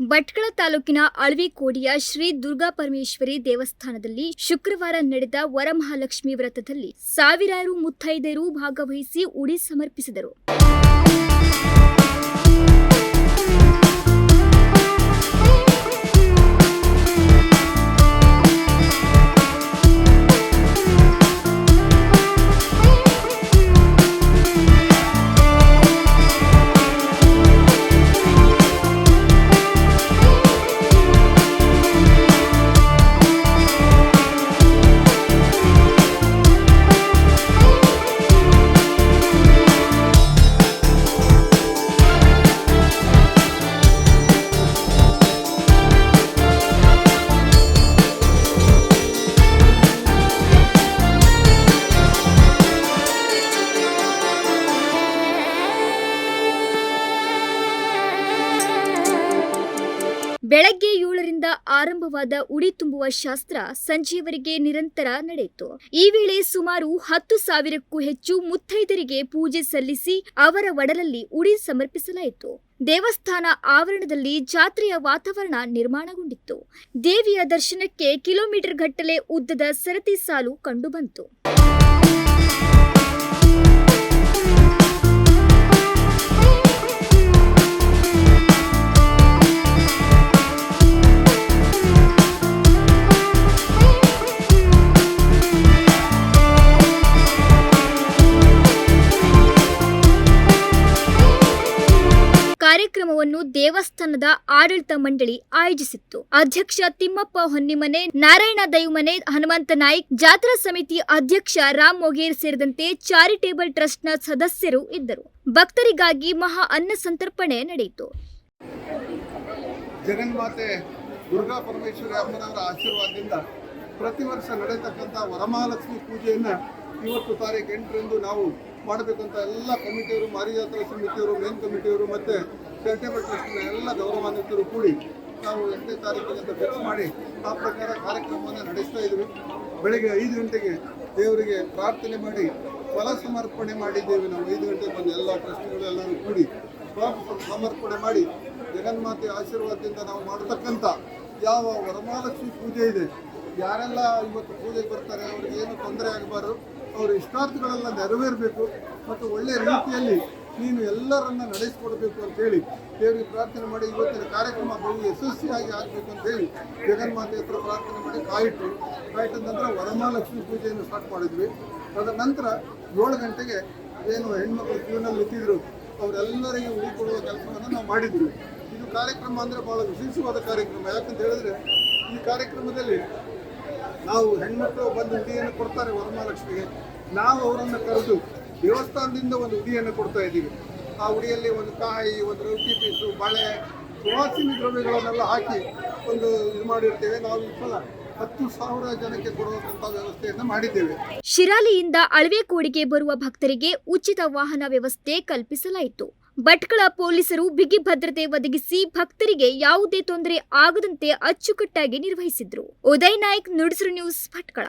ಭಟ್ಕಳ ತಾಲೂಕಿನ ಅಳವಿಕೋಡಿಯ ಶ್ರೀ ದುರ್ಗಾ ಪರಮೇಶ್ವರಿ ದೇವಸ್ಥಾನದಲ್ಲಿ ಶುಕ್ರವಾರ ನಡೆದ ವರಮಹಾಲಕ್ಷ್ಮಿ ವ್ರತದಲ್ಲಿ ಸಾವಿರಾರು ಮುತ್ತೈದೆಯರು ಭಾಗವಹಿಸಿ ಉಡಿ ಸಮರ್ಪಿಸಿದರು. ಬೆಳಗ್ಗೆ ಏಳರಿಂದ ಆರಂಭವಾದ ಉಡಿ ತುಂಬುವ ಶಾಸ್ತ್ರ ಸಂಜೆಯವರೆಗೆ ನಿರಂತರ ನಡೆಯಿತು. ಈ ವೇಳೆ ಸುಮಾರು ಹತ್ತು ಸಾವಿರಕ್ಕೂ ಹೆಚ್ಚು ಮುತ್ತೈದರಿಗೆ ಪೂಜೆ ಸಲ್ಲಿಸಿ ಅವರ ಒಡಲಲ್ಲಿ ಉಡಿ ಸಮರ್ಪಿಸಲಾಯಿತು. ದೇವಸ್ಥಾನ ಆವರಣದಲ್ಲಿ ಜಾತ್ರೆಯ ವಾತಾವರಣ ನಿರ್ಮಾಣಗೊಂಡಿತ್ತು. ದೇವಿಯ ದರ್ಶನಕ್ಕೆ ಕಿಲೋಮೀಟರ್ ಗಟ್ಟಲೆ ಉದ್ದದ ಸರತಿ ಸಾಲು ಕಂಡುಬಂತು. ಕಾರ್ಯಕ್ರಮವನ್ನು ದೇವಸ್ಥಾನದ ಆಡಳಿತ ಮಂಡಳಿ ಆಯೋಜಿಸಿತ್ತು. ಅಧ್ಯಕ್ಷ ತಿಮ್ಮಪ್ಪ ಹೊನ್ನಿಮನೆ, ನಾರಾಯಣ ದೈವಮನೆ, ಹನುಮಂತ ನಾಯ್ಕ್, ಜಾತ್ರಾ ಸಮಿತಿ ಅಧ್ಯಕ್ಷ ರಾಮ್ ಮೊಗೇರ್ ಸೇರಿದಂತೆ ಚಾರಿಟೇಬಲ್ ಟ್ರಸ್ಟ್ನ ಸದಸ್ಯರು ಇದ್ದರು. ಭಕ್ತರಿಗಾಗಿ ಮಹಾ ಅನ್ನ ಸಂತರ್ಪಣೆ ನಡೆಯಿತು. ಜಗನ್ಮಾತೆ ದುರ್ಗಾ ಪರಮೇಶ್ವರಿ ಅಮ್ಮನವರ ಆಶೀರ್ವಾದದಿಂದ ಪ್ರತಿ ವರ್ಷ ನಡೆಯತಕ್ಕಂಥ ವರಮಹಾಲಕ್ಷ್ಮಿ ಪೂಜೆಯನ್ನು ಇವತ್ತು ತಾರೀಕು ಎಂಟರಂದು ನಾವು ಮಾಡಬೇಕಂತ ಎಲ್ಲ ಕಮಿಟಿಯವರು ಮಾರಿಜಾತ್ರಾ ಸಮಿತಿಯವರು, ಮೇನ್ ಕಮಿಟಿಯವರು ಮತ್ತು ಚಾರಿಟೇಬಲ್ ಟ್ರಸ್ಟ್ನ ಎಲ್ಲ ಗೌರವಾನ್ವಿತರು ಕೂಡಿ ನಾವು ಎಂಟನೇ ತಾರೀಕಿಗೆ ಅಂತ ಫಿಕ್ಸ್ ಮಾಡಿ ಆ ಪ್ರಕಾರ ಕಾರ್ಯಕ್ರಮವನ್ನು ನಡೆಸ್ತಾ ಇದ್ವಿ. ಬೆಳಗ್ಗೆ ಐದು ಗಂಟೆಗೆ ದೇವರಿಗೆ ಪ್ರಾರ್ಥನೆ ಮಾಡಿ ಫಲ ಸಮರ್ಪಣೆ ಮಾಡಿದ್ದೇವೆ. ನಾವು ಐದು ಗಂಟೆಗೆ ಬಂದು ಎಲ್ಲ ಟ್ರಸ್ಟ್ಗಳೆಲ್ಲರೂ ಕೂಡಿ ಸಮರ್ಪಣೆ ಮಾಡಿ ಜಗನ್ಮಾತೆ ಆಶೀರ್ವಾದದಿಂದ ನಾವು ಮಾಡತಕ್ಕಂಥ ಯಾವ ವರಮಹಾಲಕ್ಷ್ಮಿ ಪೂಜೆ ಇದೆ, ಯಾರೆಲ್ಲ ಇವತ್ತು ಪೂಜೆಗೆ ಬರ್ತಾರೆ, ಅವ್ರಿಗೆ ಏನು ತೊಂದರೆ ಆಗಬಾರ್ದು, ಅವರ ಇಷ್ಟಾರ್ಥಗಳೆಲ್ಲ ನೆರವೇರಬೇಕು. ಮತ್ತು ಒಳ್ಳೆಯ ರೀತಿಯಲ್ಲಿ ನೀನು ಎಲ್ಲರನ್ನ ನಡೆಸಿಕೊಡ್ಬೇಕು ಅಂತೇಳಿ ದೇವರಿಗೆ ಪ್ರಾರ್ಥನೆ ಮಾಡಿ ಇವತ್ತಿನ ಕಾರ್ಯಕ್ರಮ ಬಹು ಯಶಸ್ವಿಯಾಗಿ ಆಗಬೇಕು ಅಂತೇಳಿ ಜಗನ್ಮಾತೆ ಹತ್ರ ಪ್ರಾರ್ಥನೆ ಮಾಡಿ ಕಾಯಿಟ್ಟು, ಕಾಯಿಟ್ಟ ನಂತರ ವರಮಹಾಲಕ್ಷ್ಮಿ ಪೂಜೆಯನ್ನು ಸ್ಟಾರ್ಟ್ ಮಾಡಿದ್ವಿ. ಅದರ ನಂತರ ಏಳು ಗಂಟೆಗೆ ಏನು ಹೆಣ್ಮಕ್ಳು ಕ್ಯೂನಲ್ಲಿ ನಿಂತಿದ್ರು, ಅವರೆಲ್ಲರಿಗೆ ಉಳಿಕೊಡುವ ಕೆಲಸವನ್ನು ನಾವು ಮಾಡಿದ್ವಿ. ಇದು ಕಾರ್ಯಕ್ರಮ ಅಂದರೆ ಬಹಳ ವಿಶೇಷವಾದ ಕಾರ್ಯಕ್ರಮ. ಯಾಕಂತ ಹೇಳಿದ್ರೆ, ಈ ಕಾರ್ಯಕ್ರಮದಲ್ಲಿ ನಾವು ಹೆಣ್ಮಕ್ಳು ಬಂದು ಉಡಿಯನ್ನು ಕೊಡ್ತಾರೆ ವರಮಹಾಲಕ್ಷ್ಮಿಗೆ. ನಾವು ಅವರನ್ನು ಕರೆದು ದೇವಸ್ಥಾನದಿಂದ ಒಂದು ಉಡಿಯನ್ನು ಕೊಡ್ತಾ ಇದ್ದೀವಿ. ಆ ಉಡಿಯಲ್ಲಿ ಒಂದು ಕಾಯಿ, ಒಂದು ರೊಟ್ಟಿ ಪೀಸು ಬಳೆ, ಸುವಾಸಿನಿ ದ್ರವ್ಯಗಳನ್ನೆಲ್ಲ ಹಾಕಿ ಒಂದು ಇದು ಮಾಡಿರ್ತೇವೆ. ನಾವು ಈ ಸಲ ಹತ್ತು ಸಾವಿರ ಜನಕ್ಕೆ ಕೊಡುವಂತಹ ವ್ಯವಸ್ಥೆಯನ್ನು ಮಾಡಿದ್ದೇವೆ. ಶಿರಾಲಿಯಿಂದ ಅಳವೆಕೋಡಿಗೆ ಬರುವ ಭಕ್ತರಿಗೆ ಉಚಿತ ವಾಹನ ವ್ಯವಸ್ಥೆ ಕಲ್ಪಿಸಲಾಯಿತು. ಭಟ್ಕಳ ಪೊಲೀಸರು ಬಿಗಿ ಭದ್ರತೆ ಒದಗಿಸಿ ಭಕ್ತರಿಗೆ ಯಾವುದೇ ತೊಂದರೆ ಆಗದಂತೆ ಅಚ್ಚುಕಟ್ಟಾಗಿ ನಿರ್ವಹಿಸಿದ್ರು. ಉದಯ್ ನಾಯ್ಕ್, ನುಡಿಸರು ನ್ಯೂಸ್, ಭಟ್ಕಳ.